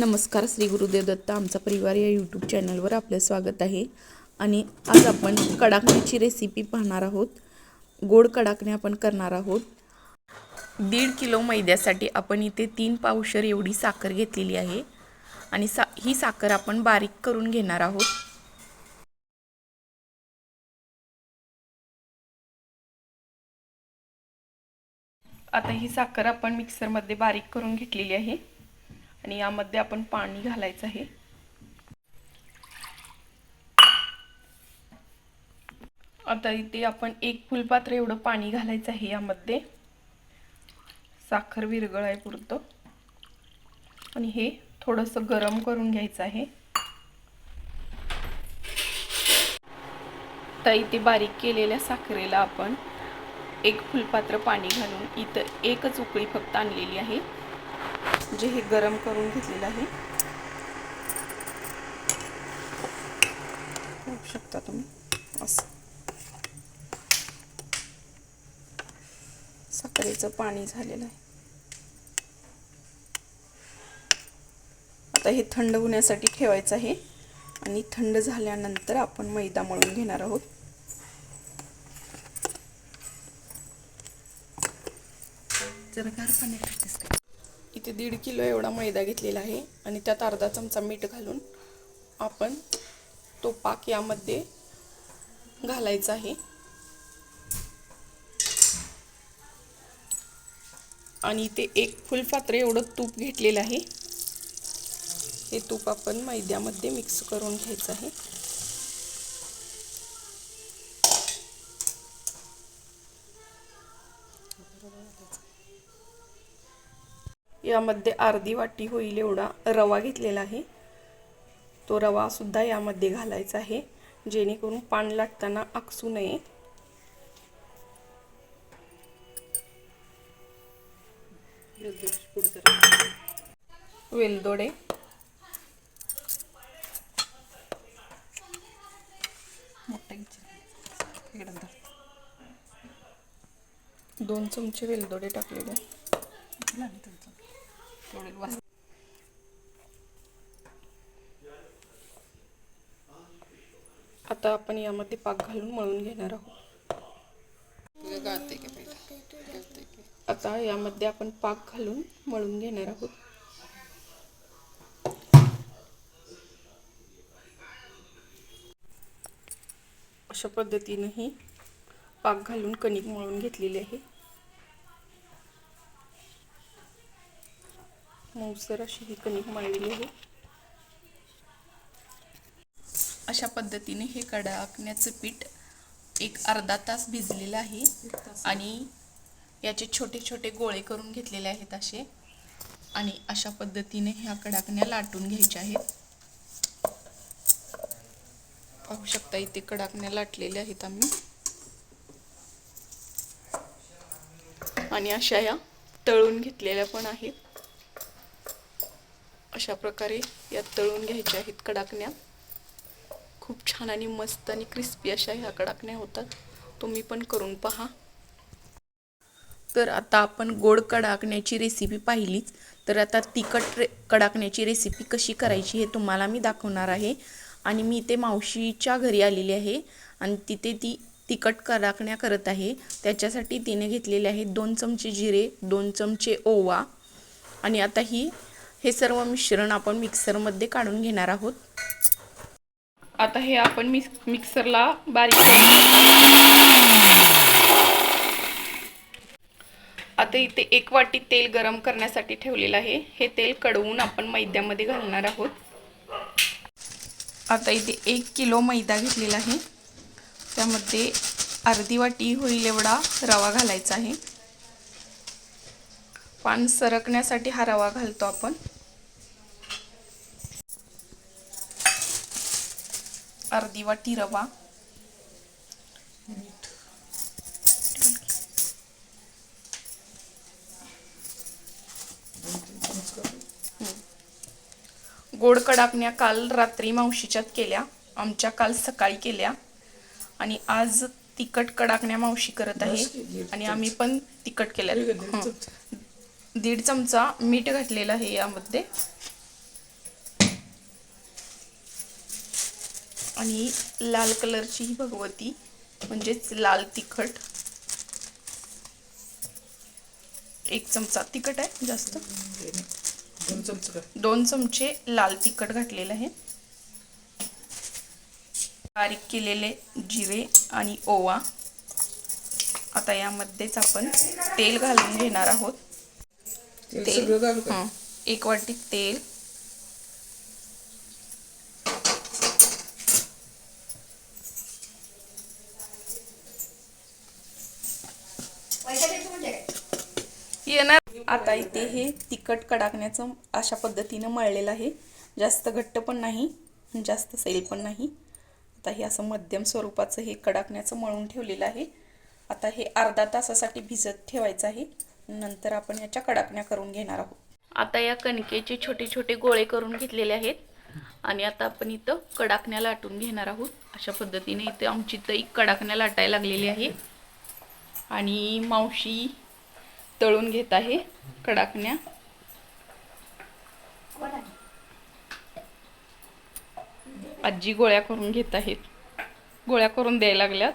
नमस्कार श्री गुरुदेव दत्त आमचा परिवार या यूट्यूब चॅनलवर आपलं स्वागत आहे. आणि आज आपण कडाकण्याची रेसिपी पाहणार आहोत. गोड कडाकणे आपण करणार आहोत. दीड किलो मैद्यासाठी आपण इथे तीन पावशर एवढी साखर घेतलेली आहे. आणि सा ही साखर आपण बारीक करून घेणार आहोत. आता ही साखर आपण मिक्सरमध्ये बारीक करून घेतलेली आहे. आणि यामध्ये आपण पाणी घालायचं आहे. आता इथे आपण एक फुलपात्र एवढं पाणी घालायचं आहे यामध्ये. साखर विरगळ आहे पुरतं. आणि हे थोडंसं गरम करून घ्यायचं आहे. तर इथे बारीक केलेल्या साखरेला आपण एक फुलपात्र पाणी घालून इथं एकच उकळी फक्त आणलेली आहे. जे हे गरम करून घेतलेलं आहे. बघू शकता तुम्ही. असं. साखरेचं पाणी झालेलं आहे. आता हे थंड होण्यासाठी ठेवायचं आहे. आणि थंड झाल्यानंतर आपण मैदा मळून घेणार आहोत. जरा गार पाण्यात इथे दीड किलो एवढा मैदा घेतलेला आहे आणि त्यात अर्धा चमचा मीठ घालून आपण तो पाक यामध्ये घालायचा आहे. आणि इथे एक फुलपात्र एवढं तूप घेतलेलं आहे. हे तूप आपण मैद्यामध्ये मिक्स करून घ्यायचं आहे. यामध्ये अर्धी वाटी होईल एवढा रवा घेतलेला आहे. तो रवासुद्धा यामध्ये घालायचा आहे. जेणेकरून पान लाटताना आकसू नये. वेलदोडे. दोन चमचे वेलदोडे टाकलेले. आता आपण यामध्ये पाक घालून मळून घेणार आहोत. आता यामध्ये आपण पाक घालून मळून घेणार आहोत. अशा पद्धतीनेही पाक घालून कणिक मळून घेतलेली आहे. मऊसर अशी ही कणिक मळलेली आहे. अशा पद्धतीने हे कडाकण्याचं पीठ एक अर्धा तास भिजलेलं आहे आणि याचे छोटे छोटे गोळे करून घेतलेले आहेत असे. आणि अशा पद्धतीने ह्या कडाकण्या लाटून घ्यायच्या आहेत. पाहू शकता इथे कडाकण्या लाटलेल्या आहेत आम्ही. आणि अशा या तळून घेतलेल्या पण आहेत. अशा प्रकारे यात तळून घ्यायच्या आहेत कडाकण्या. खूप छान आणि मस्त आणि क्रिस्पी अशा ह्या कडाकण्या होतात. तुम्ही पण करून पहा. तर आता आपण गोड कडाकण्याची रेसिपी पाहिलीच. तर आता तिखट रे कडाकण्याची रेसिपी कशी करायची हे तुम्हाला मी दाखवणार आहे. आणि मी इथे मावशीच्या घरी आलेली आहे आणि तिथे ती तिखट कडाकण्या करत आहे. त्याच्यासाठी तिने घेतलेले आहे दोन चमचे जिरे दोन चमचे ओवा. आणि आता ही हे सर्व मिश्रण आपण मिक्सरमध्ये काढून घेणार आहोत. आता हे आपण मिक्स मिक्सरला बारीक आता इथे एक वाटी तेल गरम करण्यासाठी ठेवलेलं आहे. हे तेल कडवून आपण मैद्यामध्ये घालणार आहोत. आता इथे एक किलो मैदा घेतलेला आहे. त्यामध्ये अर्धी वाटी होईल एवढा रवा घालायचा आहे. पान सरकण्यासाठी हा रवा घालतो आपण. अर्धी वाटी रवा. गोड कडाकण्या काल रात्री मावशीच्यात केल्या आमच्या काल सकाळी केल्या. आणि आज तिखट कडाकण्या मावशी करत आहे. आणि आम्ही पण तिखट केल्या. दीड चमचा मीठ घातलेला आहे यामध्ये. आणि लाल कलरची ही भगवती म्हणजेच लाल तिखट. एक चमचा तिखट आहे जास्त. दोन चमचे दोन चमचे लाल तिखट घातलेलं आहे. बारीक केलेले जिरे आणि ओवा. आता यामध्येच आपण तेल घालून घेणार आहोत. तेल. हं. एक वाटी तेल. येणार. आता इथे हे तिखट कडाकण्याचं अशा पद्धतीनं मळलेलं आहे. जास्त घट्ट पण नाही जास्त सैल पण नाही. आता हे असं मध्यम स्वरूपाचं हे कडाकण्याचं मळून ठेवलेलं आहे. आता हे अर्धा तासासाठी भिजत ठेवायचं आहे. नंतर आपण याच्या कडाकण्या करून घेणार आहोत. आता या कणकेचे छोटे छोटे गोळे करून घेतलेले आहेत. आणि आता आपण इथं कडाकण्या लाटून घेणार आहोत. अशा पद्धतीने इथे आमची इथं कडाकण्या लाटायला लागलेली आहे. आणि मावशी तळून घेत आहे कडाकण्या. आजी गोळ्या करून घेत आहेत. गोळ्या करून द्यायला लागल्यात.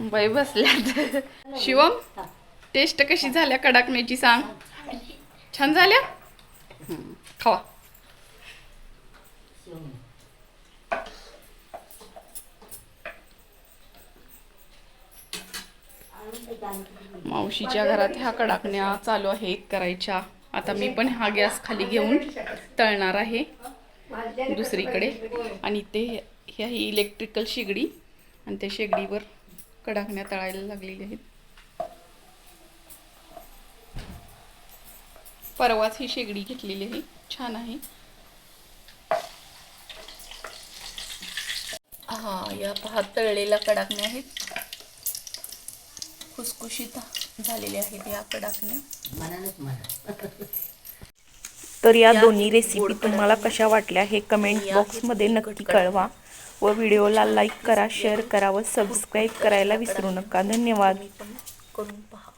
बाई बसल्यात. शिवम? टेस्ट कशी झाल्या कडाकण्याची सांग. छान झाल्या? खावा. मावशीच्या घरात ह्या कडाकण्या चालू आहेत करायच्या. आता मी पण हा गॅस खाली घेऊन तळणार आहे दुसरीकडे. आणि ते ह्या ही इलेक्ट्रिकल शेगडी आणि त्या शेगडीवर कडाकण्या तळायला लागलेल्या आहेत. परवाच ही शेगडी घेतलेली आहे. छान आहे. हा या पहा तळलेल्या कडाकण्या आहेत. खुसखुशीत झालेल्या आहेत या कडाकण्या. तर या दोन्ही रेसिपी तुम्हाला. कशा वाटल्या हे कमेंट बॉक्समध्ये नक्की कळवा. व व्हिडिओला लाईक करा शेअर करा व सबस्क्राईब करायला विसरू नका. धन्यवाद. करून पहा.